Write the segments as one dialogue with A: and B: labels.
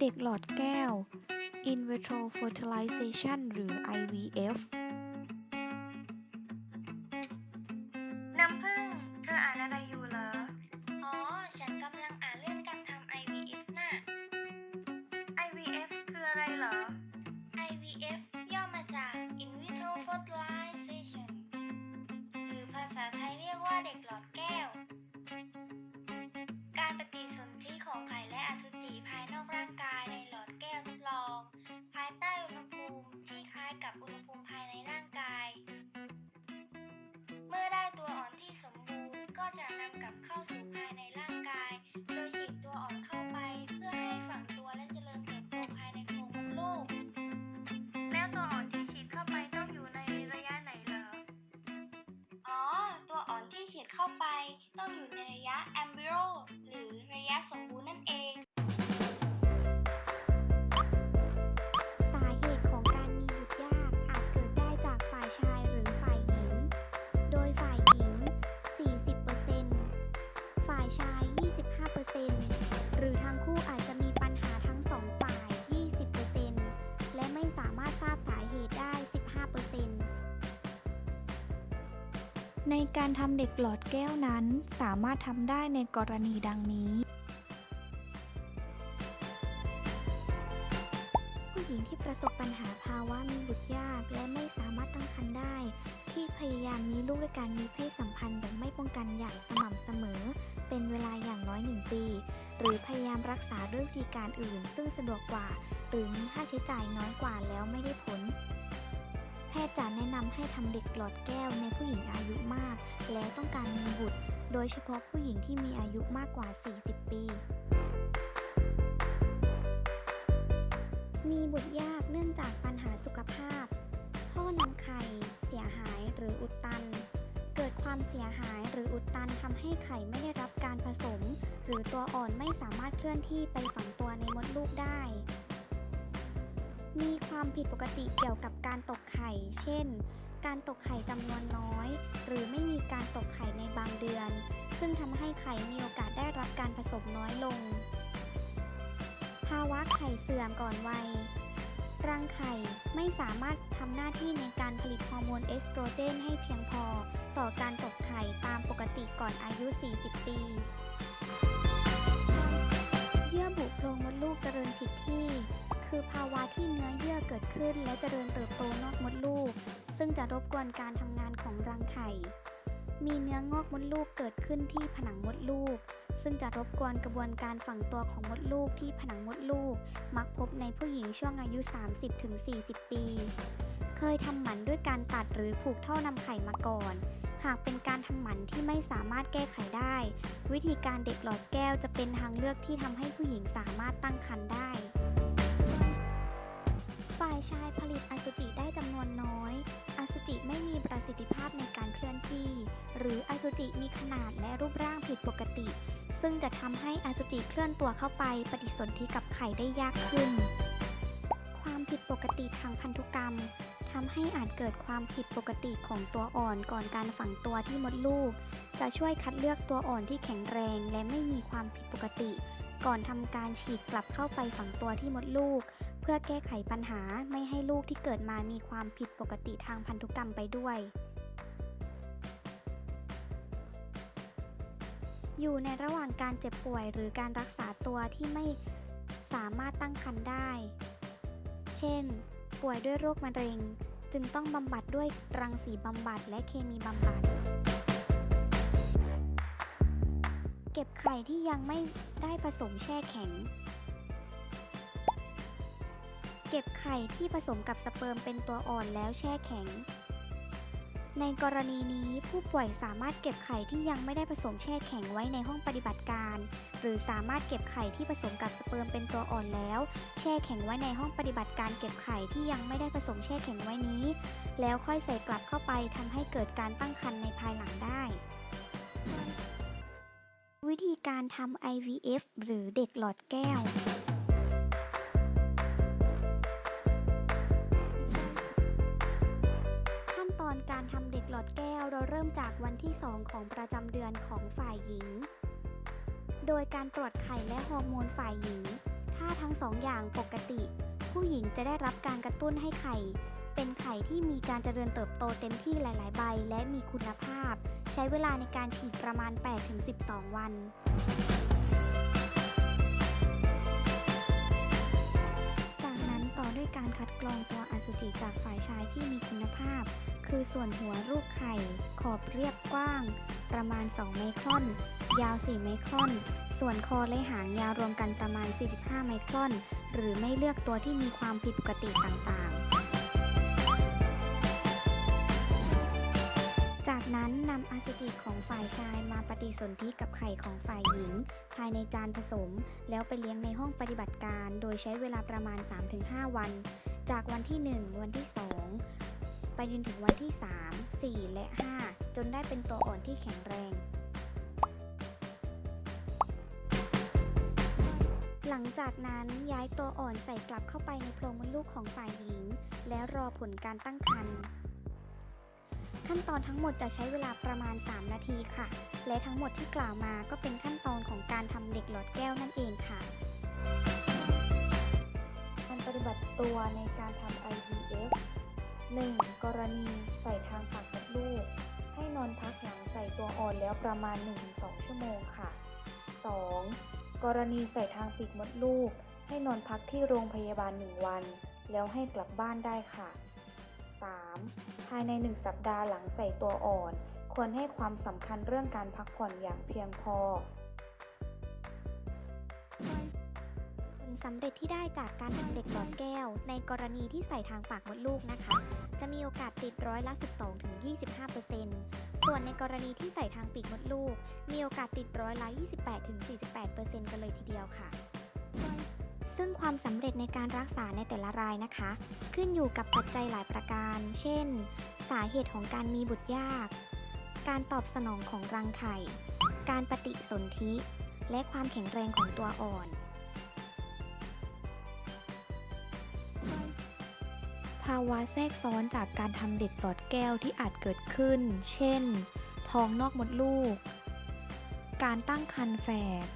A: เด็กหลอดแก้ว in vitro fertilization หรือ IVF
B: น้ำพึ่ง เธออ่านอะไรอยู่เหรอ อ๋อ ฉันกำลังอ่านเรื่องการทำ IVF น่ะ IVF คืออะไรเหรอ IVF ย่อมาจาก In vitro fertilization หรือภาษาไทยเรียกว่าเด็กหลอดแก้ว จะนำกลับเข้าสู่ภายในร่างกาย โดยฉีดตัวอ่อนเข้าไป เพื่อให้ฝังตัวและเจริญเติบโตภายในโพรงมดลูก แล้วตัวอ่อนที่ฉีดเข้าไปต้องอยู่ในระยะไหนเหรอ อ๋อ ตัวอ่อนที่ฉีดเข้าไปต้องอยู่ในระยะแอม
A: ชาย 25%หรือทั้งคู่อาจจะมีปัญหาทั้งสองฝ่าย 20%และไม่สามารถทราบสาเหตุได้ 15%ในการทำเด็กหลอดแก้วนั้น สามารถทำได้ในกรณีดังนี้ผู้หญิงที่ประสบปัญหาภาวะมีบุตรยาก และไม่สามารถตั้งครรภ์ได้ ที่พยายามมีลูกด้วยการมีเพศสัมพันธ์แบบไม่ หรือพยายามรักษาด้วยวิธีการอื่น ซึ่งสะดวกกว่า หรือมีค่าใช้จ่ายน้อยกว่าแล้วไม่ได้ผล แพทย์จะแนะนำให้ทำเด็กหลอดแก้วในผู้หญิงอายุมาก แล้วต้องการมีบุตร โดยเฉพาะผู้หญิงที่มีอายุมากกว่า 40 ปี มีบุตรยากเนื่องจากปัญหาสุขภาพท่อนำไข่ เสียหายหรืออุดตัน ความเสียหายหรืออุดตันทำให้ไข่ไม่ได้รับการผสม หรือตัวอ่อนไม่สามารถเคลื่อนที่ไปฝังตัวในมดลูกได้ มีความผิดปกติเกี่ยวกับการตกไข่ เช่น การตกไข่จำนวนน้อย หรือไม่มีการตกไข่ในบางเดือน ซึ่งทำให้ไข่มีโอกาสได้รับการผสมน้อยลง ภาวะไข่เสื่อมก่อนวัย รังไข่ไม่สามารถทำหน้าที่ในการผลิตฮอร์โมนเอสโตรเจนให้เพียงพอ ต่อการตกไข่ตามปกติก่อนอายุ 40 ปี เยื่อบุโพรงมดลูกเจริญผิดที่ คือภาวะที่เนื้อเยื่อเกิดขึ้นและเจริญเติบโตนอกมดลูก ซึ่งจะรบกวนการทำงานของรังไข่ มีเนื้องอกมดลูกเกิดขึ้นที่ผนังมดลูก ซึ่งจะรบกวนกระบวนการฝังตัวของมดลูกที่ผนังมดลูก มักพบในผู้หญิงช่วงอายุ 30-40 ปี เคยทำหมันด้วยการตัดหรือผูกท่อนำไข่มาก่อน หากเป็นการทำหมันที่ไม่สามารถแก้ไขได้ วิธีการเด็กหลอดแก้วจะเป็นทางเลือกที่ทำให้ผู้หญิงสามารถตั้งครรภ์ได้ ฝ่ายชายผลิตอสุจิ มีประสิทธิภาพในการเคลื่อนที่ หรืออสุจิมีขนาดและรูปร่างผิดปกติ ซึ่งจะทำให้อสุจิเคลื่อนตัวเข้าไปปฏิสนธิกับไข่ได้ยากขึ้น ความผิดปกติทางพันธุกรรมทำให้อาจเกิดความผิดปกติของตัวอ่อนก่อนการฝังตัวที่มดลูก จะช่วยคัดเลือกตัวอ่อนที่แข็งแรงและไม่มีความผิดปกติ ก่อนทำการฉีดกลับเข้าไปฝังตัวที่มดลูก พื่อแก้ไขปัญหาไม่ให้ลูกที่เกิดมามีความผิดปกติทางพันธุกรรมไปด้วย อยู่ในระหว่างการเจ็บป่วยหรือการรักษาตัวที่ไม่สามารถตั้งครรภ์ได้ เช่น ป่วยด้วยโรคมะเร็ง จึงต้องบำบัดด้วยรังสีบำบัดและเคมีบำบัด เก็บไข่ที่ยังไม่ได้ผสมแช่แข็ง เก็บไข่ที่ผสมกับสเปิร์มเป็นตัวอ่อนแล้วแช่แข็ง ในกรณีนี้ผู้ป่วยสามารถเก็บไข่ที่ยังไม่ได้ผสมแช่แข็งไว้ในห้องปฏิบัติการ หรือสามารถเก็บไข่ที่ผสมกับสเปิร์มเป็นตัวอ่อนแล้ว แช่แข็งไว้ในห้องปฏิบัติการเก็บไข่ที่ยังไม่ได้ผสมแช่แข็งไว้นี้ แล้วค่อยใส่กลับเข้าไปทำให้เกิดการตั้งครรภ์ในภายหลังได้วิธีการทำ IVF หรือเด็กหลอดแก้ว อดแก้วเราเริ่มจากวันที่ 2 ของประจำเดือนของฝ่ายหญิง โดยการตรวจไข่และฮอร์โมนฝ่ายหญิง ถ้าทั้งสองอย่างปกติ ผู้หญิงจะได้รับการกระตุ้นให้ไข่ เป็นไข่ที่มีการเจริญเติบโตเต็มที่หลาย ๆ ใบ และมีคุณภาพ ใช้เวลาในการฉีดประมาณ 8-12 วันจากนั้นต่อด้วยการคัดกรองตัวอสุจิจากฝ่ายชายที่มีคุณภาพ คือส่วนหัวรูปไข่ ขอบเรียบกว้าง ประมาณ 2 ไมครอน ยาว 4 ไมครอน ส่วนคอและหางยาวรวมกันประมาณ 45 ไมครอน หรือไม่เลือกตัวที่มีความผิดปกติต่างๆ จากนั้นนำอสุจิของฝ่ายชายมาปฏิสนธิกับไข่ของฝ่ายหญิง ภายในจานผสม แล้วไปเลี้ยงในห้องปฏิบัติการ โดยใช้เวลาประมาณ 3-5 วัน จากวันที่ 1 วันที่ 2 ไปจนถึงวันที่ 3 4 และ 5 จนได้เป็นตัวอ่อนที่แข็งแรง หลังจากนั้นย้ายตัวอ่อนใส่กลับเข้าไปในโพรงมดลูกของฝ่ายหญิง แล้วรอผลการตั้งครรภ์ขั้นตอนทั้งหมดจะใช้เวลาประมาณ 3 นาทีค่ะ และทั้งหมดที่กล่าวมาก็เป็นขั้นตอนของการทำเด็กหลอดแก้วนั่นเองค่ะ
C: การปฏิบัติตัวในการทำ IVF 1. กรณีใส่ทางปากมดลูก ให้นอนพักหลังใส่ตัวอ่อนแล้วประมาณ 1-2 ชั่วโมงค่ะ 2. กรณีใส่ทางปีกมดลูก ให้นอนพักที่โรงพยาบาล 1 วัน แล้วให้กลับบ้านได้ค่ะ 3. ภายใน 1 สัปดาห์หลังใส่ตัวอ่อน ควรให้ความสำคัญเรื่องการพักผ่อนอย่างเพียงพอ
A: ผลสำเร็จที่ได้จากการทำเด็กหลอดแก้ว ในกรณีที่ใส่ทางปากมดลูกนะคะ จะมีโอกาสติดร้อยละ 12-25%ส่วนในกรณีที่ใส่ทางปีกมดลูก มีโอกาสติดร้อยละ 28-48%กันเลยทีเดียวค่ะ ซึ่งความสำเร็จในการรักษาในแต่ละรายนะคะ ขึ้นอยู่กับปัจจัยหลายประการ เช่น สาเหตุของการมีบุตรยาก การตอบสนองของรังไข่ การปฏิสนธิ และความแข็งแรงของตัวอ่อนา
C: วะแทรกซ้อนจากการทำเด็กหลอดแก้วที่อาจเกิดขึ้น เช่น ท้องนอกมดลูก การตั้งครรภ์แฝด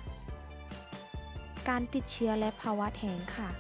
C: การติดเชื้อและภาวะแท้งค่ะ